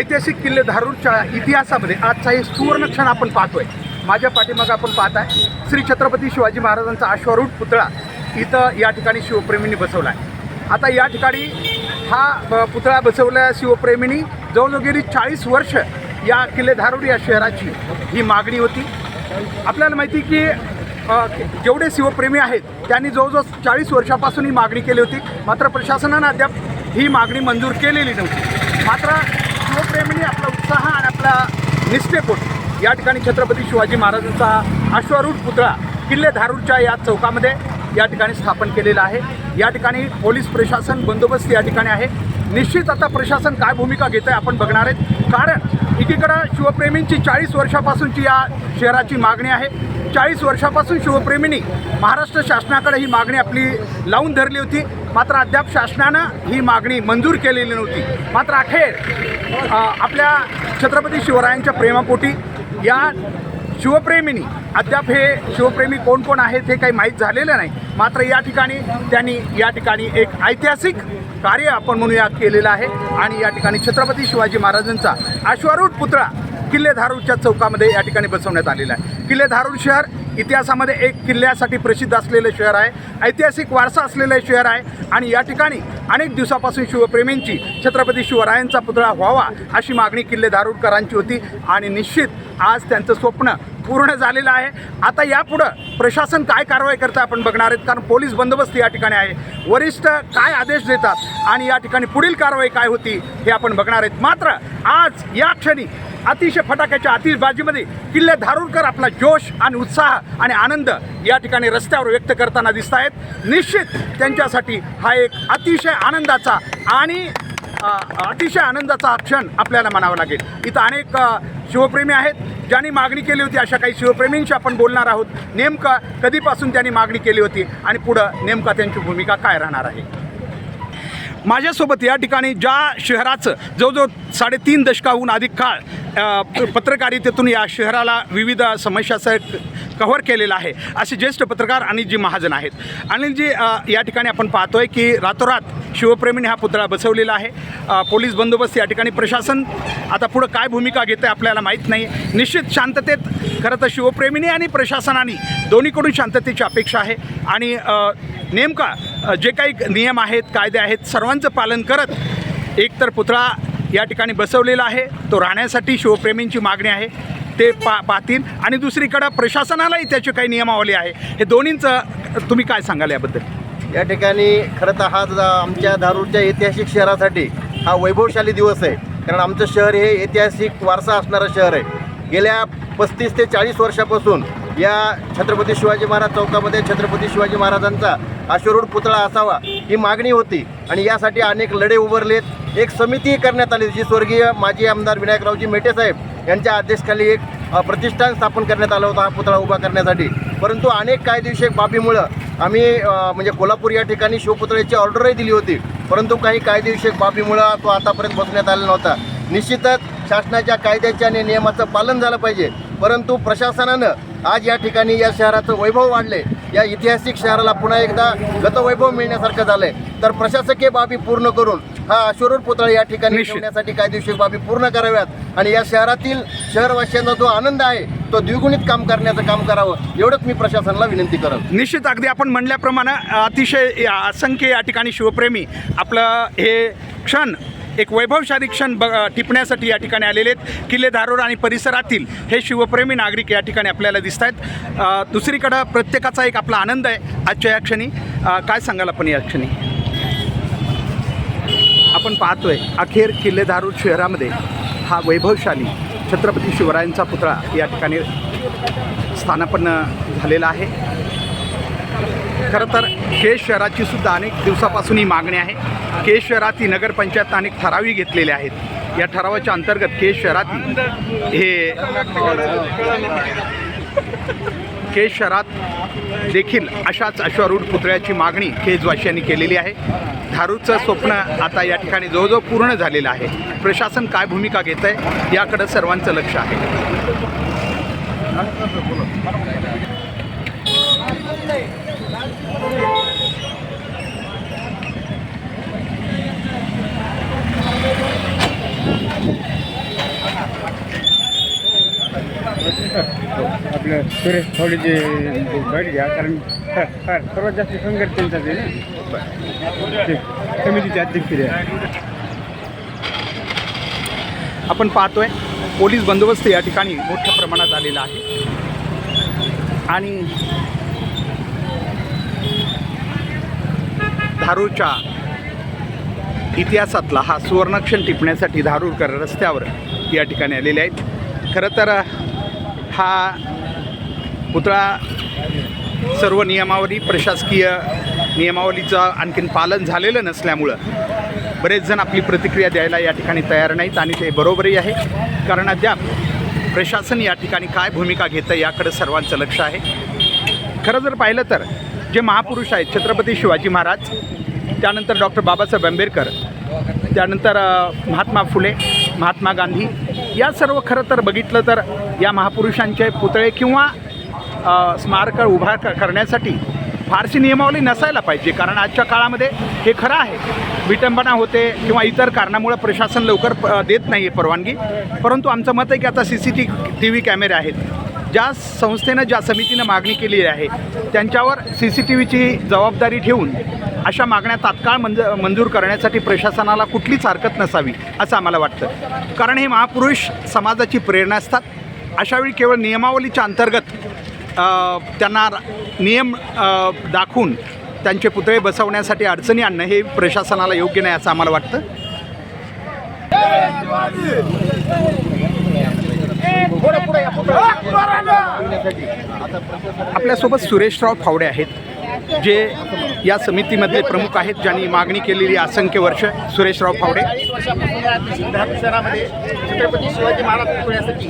ऐतिहासिक किल्ले धारूरच्या इतिहासामध्ये आजचा हे सुवर्ण क्षण आपण पाहतोय. माझ्या पाठीमागं आपण पाहत आहे श्री छत्रपती शिवाजी महाराजांचा अश्वारूढ पुतळा इथं या ठिकाणी शिवप्रेमींनी बसवला आहे आता या ठिकाणी हा पुतळा बसवल्या शिवप्रेमींनी जवळजवळ गेली चाळीस वर्ष या किल्ले धारूर या शहराची ही मागणी होती. आपल्याला माहिती की जेवढे शिवप्रेमी आहेत त्यांनी जवळजवळ चाळीस वर्षापासून ही मागणी केली होती. मात्र प्रशासनानं अद्याप ही मागणी मंजूर केलेली नव्हती. मात्र शिवप्रेमींनी आपला उत्साह आणि आपला निष्ठेपोट या ठिकाणी छत्रपती शिवाजी महाराजांचा अश्वारूढ पुतळा किल्ले धारूरच्या या चौकामध्ये या ठिकाणी स्थापन केलेला आहे. या ठिकाणी पोलीस प्रशासन बंदोबस्त या ठिकाणी आहे. निश्चित आता प्रशासन काय भूमिका घेत आहे आपण बघणार आहेत. कारण एकीकडं शिवप्रेमींची चाळीस वर्षापासूनची या शहराची मागणी आहे. चाळीस वर्षापासून शिवप्रेमींनी महाराष्ट्र शासनाकडे ही मागणी आपली लावून धरली होती. मात्र अद्याप शासनानं ही मागणी मंजूर केलेली नव्हती. मात्र अखेर आपल्या छत्रपती शिवरायांच्या प्रेमापोटी या शिवप्रेमींनी अद्याप हे शिवप्रेमी कोण कोण आहेत हे काही माहीत झालेलं नाही. मात्र या ठिकाणी त्यांनी या ठिकाणी एक ऐतिहासिक कार्य आपण म्हणूया केलेलं आहे आणि या ठिकाणी छत्रपती शिवाजी महाराजांचा अश्वारूढ पुतळा किल्लेधारूच्या चौकामध्ये या ठिकाणी बसवण्यात आलेला आहे. किल्ले धारूर शहर इतिहासामध्ये एक किल्ल्यासाठी प्रसिद्ध असलेलं शहर आहे. ऐतिहासिक वारसा असलेलं शहर आहे आणि या ठिकाणी अनेक दिवसापासून शिवप्रेमींची छत्रपती शिवरायांचा पुतळा व्हावा अशी मागणी किल्ले धारूरकरांची होती आणि निश्चित आज त्यांचं स्वप्न पूर्ण झालेलं आहे. आता यापुढं प्रशासन काय कारवाई करतं आपण बघणार आहेत. कारण पोलीस बंदोबस्त या ठिकाणी आहे. वरिष्ठ काय आदेश देतात आणि या ठिकाणी पुढील कारवाई काय होती हे आपण बघणार आहेत. मात्र आज या क्षणी अतिशय फटाक्याच्या आतिषबाजीमध्ये किल्ले धारूरकर आपला जोश आणि उत्साह आणि आनंद या ठिकाणी रस्त्यावर व्यक्त करताना दिसत आहेत. निश्चित त्यांच्यासाठी हा एक अतिशय आनंदाचा आणि अतिशय आनंदाचा क्षण आपल्याला म्हणावा लागेल. इथं अनेक शिवप्रेमी आहेत. ज्यांनी मागणी केली होती अशा काही शिवप्रेमींशी आपण बोलणार आहोत. नेमकं कधीपासून त्यांनी मागणी केली होती आणि पुढं नेमका त्यांची भूमिका काय राहणार आहे? माझ्यासोबत या ठिकाणी ज्या शहराचं जवळजवळ साडेतीन दशकाहून अधिक काळ पत्रकारितेतून या शहराला विविध समस्याचं कव्हर केलेलं आहे. असे ज्येष्ठ पत्रकार अनिलजी महाजन आहेत. अनिलजी या ठिकाणी आपण पाहतोय की रातोरात शिवप्रेमीने हा पुतळा बसवलेला आहे. पोलीस बंदोबस्त या ठिकाणी प्रशासन आता पुढं काय भूमिका घेतं आहे आपल्याला माहीत नाही. निश्चित शांततेत खरं तर शिवप्रेमीने आणि प्रशासनाने दोन्हीकडून शांततेची अपेक्षा आहे. आणि नेमका जे काही नियम आहेत कायदे आहेत सर्वांचं पालन करत एकतर पुतळा या ठिकाणी बसवलेला आहे. तो राहण्यासाठी शिवप्रेमींची मागणी आहे. ते पा पाहतील. आणि दुसरीकडं प्रशासनालाही त्याची काही नियमावली आहे. हे दोन्हींचं तुम्ही काय सांगाल याबद्दल? या ठिकाणी खरं तर हा आमच्या धारूरच्या ऐतिहासिक शहरासाठी हा वैभवशाली दिवस आहे. कारण आमचं शहर हे ऐतिहासिक वारसा असणारं शहर आहे. गेल्या पस्तीस ते चाळीस वर्षापासून या छत्रपती शिवाजी महाराज चौकामध्ये छत्रपती शिवाजी महाराजांचा अश्वरूढ पुतळा असावा ही मागणी होती. आणि यासाठी अनेक लढे उभारलेत. एक समिती करण्यात आली जी स्वर्गीय माजी आमदार विनायकरावजी मेटे साहेब यांच्या आदेशखाली एक प्रतिष्ठान स्थापन करण्यात आलं होतं हा पुतळा उभा करण्यासाठी. परंतु अनेक कायदेशीर बाबीमुळं आम्ही म्हणजे कोल्हापूर या ठिकाणी शिवपुतळ्याची ऑर्डरही दिली होती. परंतु काही कायदेविषयक बाबीमुळं तो आतापर्यंत बसण्यात आलेला नव्हता. निश्चितच शासनाच्या कायद्याच्या आणि नियमाचं पालन झालं पाहिजे. परंतु प्रशासनानं आज या ठिकाणी या शहराचं वैभव वाढले. या ऐतिहासिक शहराला पुन्हा एकदा गतवैभव मिळण्यासारखं झालंय. तर प्रशासकीय बाबी पूर्ण करून हा अश्वरूढ पुतळा या ठिकाणी. ठेवण्यासाठी कायदेशीर बाबी पूर्ण कराव्यात आणि या शहरातील शहरवासियांचा जो आनंद आहे तो द्विगुणित काम करण्याचं काम करावं एवढंच मी प्रशासनाला विनंती करत. निश्चित. अगदी आपण म्हणल्याप्रमाणे अतिशय असंख्य या ठिकाणी शिवप्रेमी आपलं हे क्षण एक वैभवशाली क्षण ब टिपण्यासाठी या ठिकाणी आलेले आहेत. किल्ले धारोर आणि परिसरातील हे शिवप्रेमी नागरिक या ठिकाणी आपल्याला दिसत आहेत दुसरीकडं प्रत्येकाचा एक आपला आनंद आहे आजच्या या क्षणी. काय सांगाल आपण या क्षणी? आपण पाहतोय अखेर किल्ले धारूर शहरामध्ये हा वैभवशाली छत्रपती शिवरायांचा पुतळा या ठिकाणी स्थानापन्न झालेला आहे. खरं तर केश शहराची सुद्धा अनेक दिवसापासून ही मागणी आहे. केश शहरातील नगरपंचायत अनेक ठरावही घेतलेले आहेत. या ठरावाच्या अंतर्गत केश शहरातील हे केज शहरात देखील अशाच अश्वारूढ पुतळ्याची मागणी केजवासियांनी केलेली आहे. धारूचं स्वप्न आता या ठिकाणी जवळजवळ पूर्ण झालेलं आहे. प्रशासन काय भूमिका घेत आहे याकडं सर्वांचं लक्ष आहे. आपलं सुरेश थोडीचे बैठ घ्या कारण सर्वात जास्त संघर्ष त्यांचा ते समितीचे अध्यक्ष द्या आपण पाहतोय पोलीस बंदोबस्त या ठिकाणी मोठ्या प्रमाणात आलेला आहे. आणि धारूरच्या इतिहासातला हा सुवर्णक्षण टिपण्यासाठी धारूरकर रस्त्यावर या ठिकाणी आलेले आहेत. खरं तर हा पुतळा सर्व नियमावली प्रशासकीय नियमावलीचं आणखीन पालन झालेलं नसल्यामुळं बरेच जण आपली प्रतिक्रिया द्यायला या ठिकाणी तयार नाहीत आणि ते बरोबरही आहे. कारण अद्याप प्रशासन या ठिकाणी काय भूमिका घेतं याकडे सर्वांचं लक्ष आहे. खरं जर पाहिलं तर जे महापुरुष आहेत छत्रपती शिवाजी महाराज त्यानंतर डॉक्टर बाबासाहेब आंबेडकर त्यानंतर महात्मा फुले महात्मा गांधी या सर्व खरं तर बघितलं तर या महापुरुषांचे पुतळे किंवा स्मारक उभा क करण्यासाठी फारशी नियमावली नसायला पाहिजे. कारण आजच्या काळामध्ये हे खरं आहे. विटंबना होते किंवा इतर कारणामुळे प्रशासन लवकर प- देत नाही आहे परवानगी. परंतु आमचं मत आहे की आता C C T T V कॅमेरे आहेत. ज्या संस्थेनं ज्या समितीनं मागणी केलेली आहे त्यांच्यावर सी सी टी व्हीची जबाबदारी ठेवून अशा मागण्या तात्काळ मंज मंजूर करण्यासाठी प्रशासनाला कुठलीच हरकत नसावी असं आम्हाला वाटतं. कारण हे महापुरुष समाजाची प्रेरणा असतात. अशावेळी केवळ नियमावलीच्या अंतर्गत त्यांना नियम दाखवून त्यांचे पुतळे बसवण्यासाठी अडचणी आणणं हे प्रशासनाला योग्य नाही असं आम्हाला वाटतं. आपल्यासोबत सुरेशराव फावडे आहेत जे या समितीमधले प्रमुख आहेत ज्यांनी मागणी केलेली असंख्य वर्ष. सुरेशराव फावडे. शहरामध्ये छत्रपती शिवाजी महाराज पुतळ्यासाठी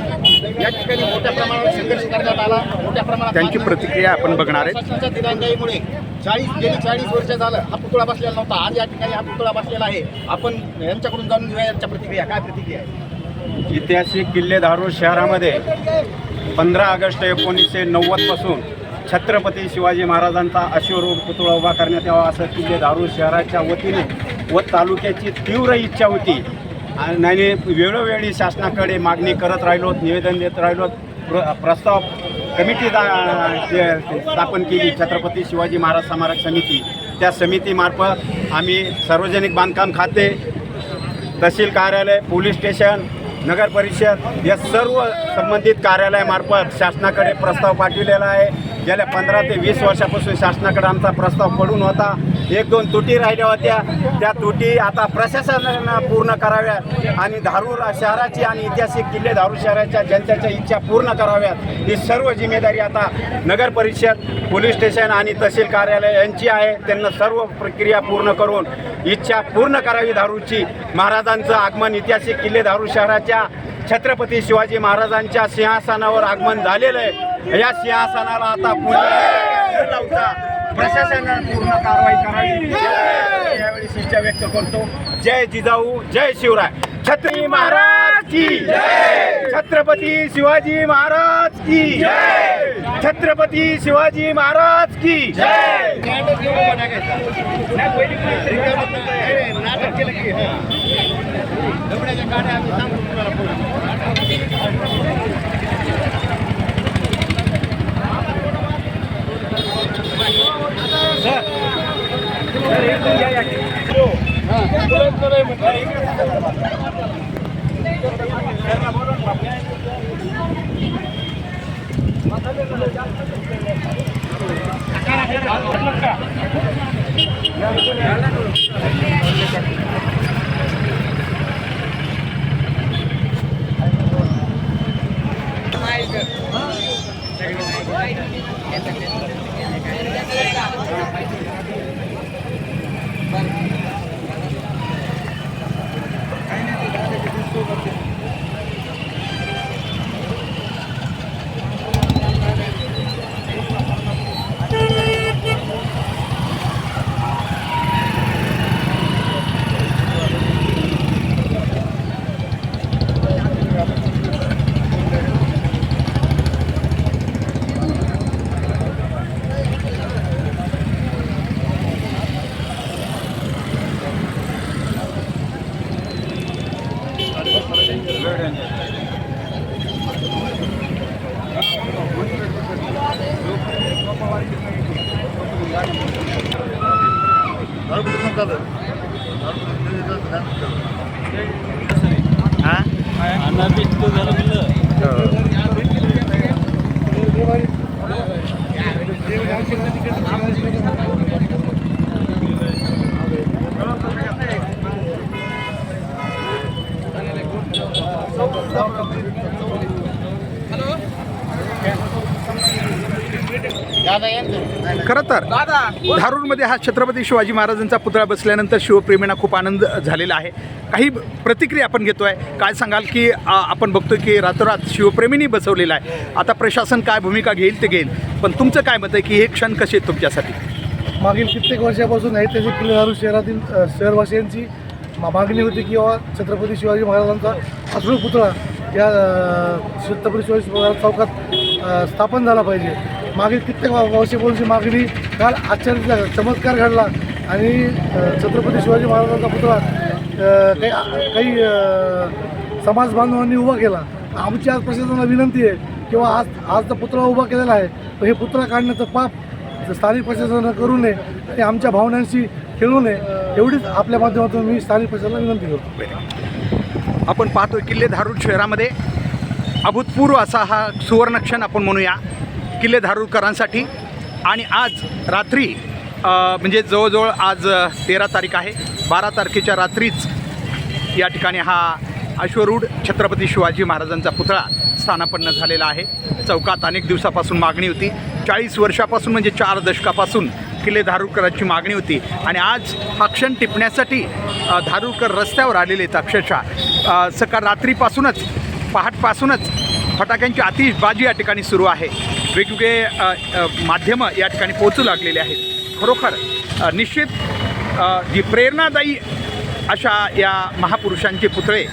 या ठिकाणी मोठ्या प्रमाणावर संघर्ष करण्यात आला. मोठ्या प्रमाणात त्यांची प्रतिक्रिया आपण बघणार दिरंगाईमुळे चाळीस गेली चाळीस वर्ष झालं हा पुतळा बसलेला नव्हता. आज या ठिकाणी हा पुतळा बसलेला आहे. आपण यांच्याकडून जाणून घेऊया यांच्या प्रतिक्रिया. काय प्रतिक्रिया आहे? ऐतिहासिक किल्ले धारूर शहरामध्ये पंधरा ऑगस्ट एकोणीसशे नव्वदपासून छत्रपती शिवाजी महाराजांचा अश्वरूढ पुतळा उभा करण्यात यावा असं किल्ले धारूर शहराच्या वतीने व तालुक्याची तीव्र इच्छा होती. आणि वेळोवेळी शासनाकडे मागणी करत राहिलो निवेदन देत राहिलो प्र प्रस्ताव कमिटी दा- स्थापन केली छत्रपती शिवाजी महाराज स्मारक समिती. त्या समितीमार्फत आम्ही सार्वजनिक बांधकाम खाते तहसील कार्यालय पोलीस स्टेशन नगर परिषद या सर्व संबंधित कार्यालयामार्फत शासनाकडे प्रस्ताव पाठविलेला आहे. गेल्या पंधरा ते वीस वर्षापासून शासनाकडे आमचा प्रस्ताव पडून होता. एक दोन तुटी राहिल्या होत्या. त्या तुटी आता प्रशासनानं पूर्ण कराव्यात आणि धारूर शहराची आणि ऐतिहासिक किल्ले धारूर शहराच्या जनतेच्या इच्छा पूर्ण कराव्यात. ही सर्व जिम्मेदारी आता नगर परिषद पोलीस स्टेशन आणि तहसील कार्यालय यांची आहे. त्यांना सर्व प्रक्रिया पूर्ण करून इच्छा पूर्ण करावी धारूरची. महाराजांचं आगमन ऐतिहासिक किल्ले धारूर शहराच्या छत्रपती शिवाजी महाराजांच्या सिंहासनावर आगमन झालेलं आहे. या सिंहासनाला आता पुढे लावता प्रशासनानं पूर्ण कारवाई करावी. यावेळी इच्छा व्यक्त करतो. जय जिजाऊ जय शिवराय. छत्रपती महाराज की छत्रपती शिवाजी महाराज की छत्रपती शिवाजी महाराज की नाटक केलं की खरं तर धारूरमध्ये हा छत्रपती शिवाजी महाराजांचा पुतळा बसल्यानंतर शिवप्रेमींना खूप आनंद झालेला आहे. काही प्रतिक्रिया आपण घेतोय. काय सांगाल की आपण बघतोय की रातोरात शिवप्रेमींनी बसवलेला आहे. आता प्रशासन काय भूमिका घेईल ते घेईल. पण तुमचं काय मत आहे की हे क्षण कसे आहेत तुमच्यासाठी? मागील कित्येक वर्षापासून ऐतिहासिक किल्ले शहरातील शहरवासियांची मागणी होती की बाबा छत्रपती शिवाजी महाराजांचा अश्रू पुतळा या छत्रपती शिवाजी महाराज चौकात स्थापन झाला पाहिजे. मागील कित्येक वर्षेपूर्वीची मागणी काल आश्चर्य चमत्कार घडला आणि छत्रपती शिवाजी महाराजांचा पुतळा काही काही समाजबांधवांनी समाज बांधवांनी उभा केला. आमची आज प्रशासनाला विनंती आहे किंवा आज आज तर पुतळा उभा केलेला आहे तर हे पुतळा काढण्याचं पाप स्थानिक प्रशासनानं करू नये. आणि आमच्या भावनांशी खेळू नये एवढीच आपल्या माध्यमातून मी स्थानिक प्रशासनाला विनंती करतो. आपण पाहतोय किल्ले धारूर शहरामध्ये अभूतपूर्व असा हा सुवर्णक्षण आपण म्हणूया. किल्ले धारूरकरांसाठी. आणि आज रात्री म्हणजे जवळजवळ आज तेरा तारीख आहे. बारा तारखेच्या रात्रीच या ठिकाणी हा अश्वरूढ छत्रपती शिवाजी महाराजांचा पुतळा स्थानापन्न झालेला आहे. चौकात अनेक दिवसापासून मागणी होती. चाळीस वर्षापासून म्हणजे चार दशकापासून किल्ले धारूरकरांची मागणी होती. आणि आज हा क्षण टिपण्यासाठी धारूरकर रस्त्यावर आलेले आहेत अक्षरशः. सकाळ रात्रीपासूनच पहाटपासूनच फटाक्यांची आतिषबाजी या ठिकाणी सुरू आहे. वेगवेगळे माध्यमं या ठिकाणी पोहोचू लागलेले आहेत. खरोखर निश्चित जी प्रेरणादायी अशा या महापुरुषांचे पुतळे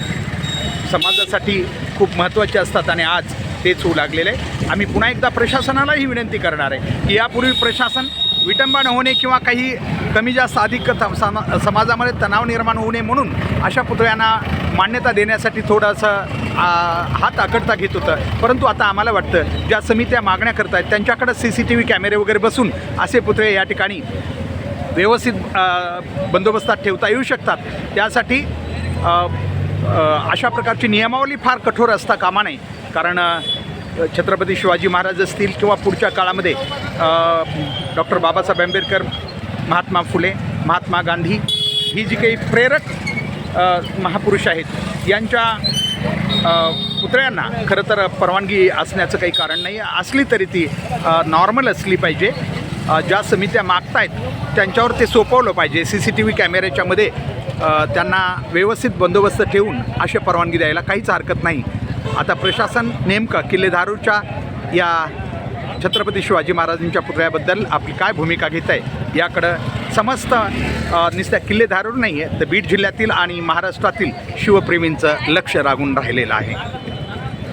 समाजासाठी खूप महत्त्वाचे असतात आणि आज तेच होऊ लागलेले आहे. आम्ही पुन्हा एकदा प्रशासनालाही विनंती करणार आहे की यापूर्वी प्रशासन विटंबन होणे किंवा काही कमी जास्त अधिक त- समा समाजामध्ये तणाव निर्माण होऊ नये म्हणून अशा पुतळ्यांना मान्यता देण्यासाठी थोडंसं हात आकडता घेत होतं. परंतु आता आम्हाला वाटतं ज्या समित्या मागण्या करत आहेत त्यांच्याकडं सी सी टी व्ही कॅमेरे वगैरे बसून असे पुतळे या ठिकाणी व्यवस्थित बंदोबस्तात ठेवता येऊ शकतात. त्यासाठी अशा प्रकारची नियमावली फार कठोर असता कामा नये. कारण छत्रपती शिवाजी महाराज असतील किंवा पुढच्या काळामध्ये डॉक्टर बाबासाहेब आंबेडकर महात्मा फुले महात्मा गांधी ही जी काही प्रेरक महापुरुष आहेत यांच्या पुतळ्यांना खरं तर परवानगी असण्याचं काही कारण नाही. असली तरी ती नॉर्मल असली पाहिजे. ज्या समित्या मागतायत त्यांच्यावर ते सोपवलं पाहिजे. सी सी टी व्ही कॅमेऱ्याच्यामध्ये त्यांना व्यवस्थित बंदोबस्त ठेवून अशी परवानगी द्यायला काहीच हरकत नाही. आता प्रशासन नेमकं किल्लेधारूच्या या छत्रपती शिवाजी महाराजांच्या पुतळ्याबद्दल आपली काय भूमिका घेत आहे याकडं समस्त नुसत्या किल्लेधारूर नाही आहे तर बीड जिल्ह्यातील आणि महाराष्ट्रातील शिवप्रेमींचं लक्ष लागून राहिलेलं आहे.